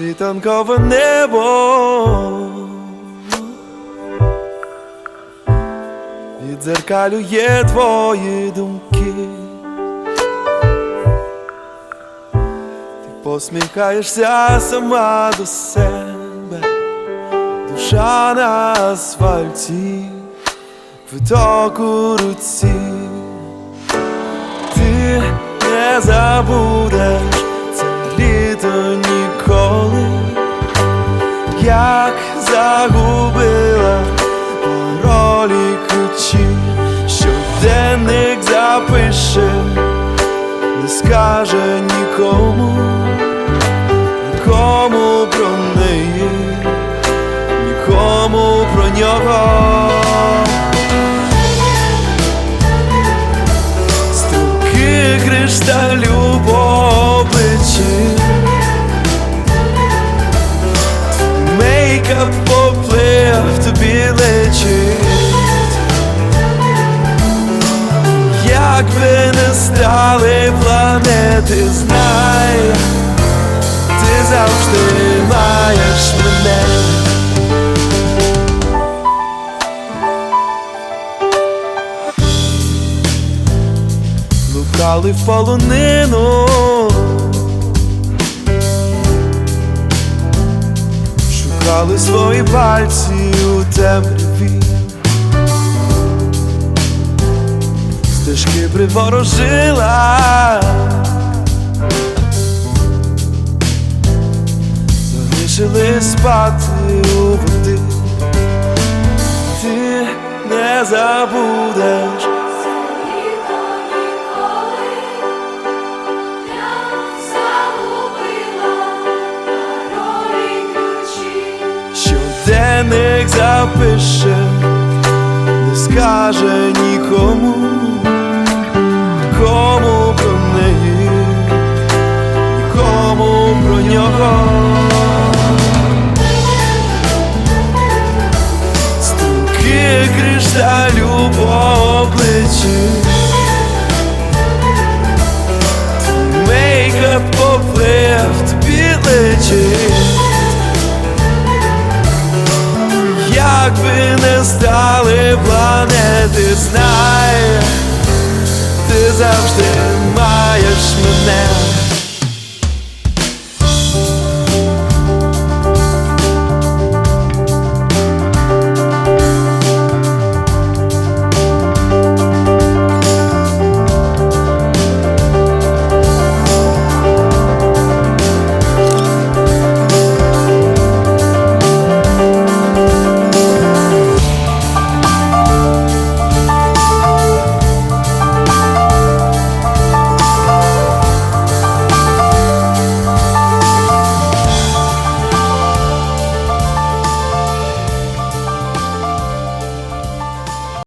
світанкове небо відзеркалює твої думки. Ти посміхаєшся сама до себе, душа на асфальті, квиток у руці. Ти не забудеш загубила паролі ключі, щоденник запише, не скаже нікому, нікому про неї, нікому про нього. Струки кришталю Як не стали планети, знай. Ти завжди маєш мене. Лукали в полонину. Шукали свої пальці у темряві Стежки приворожила. Залишили спати у води. Ти не забудеш. Щоденник запише, не скаже нікому, нього. Струки кришталю по обличчі, мейкап поплив тобі лечить. Як би не стали планети, знай, ти завжди маєш.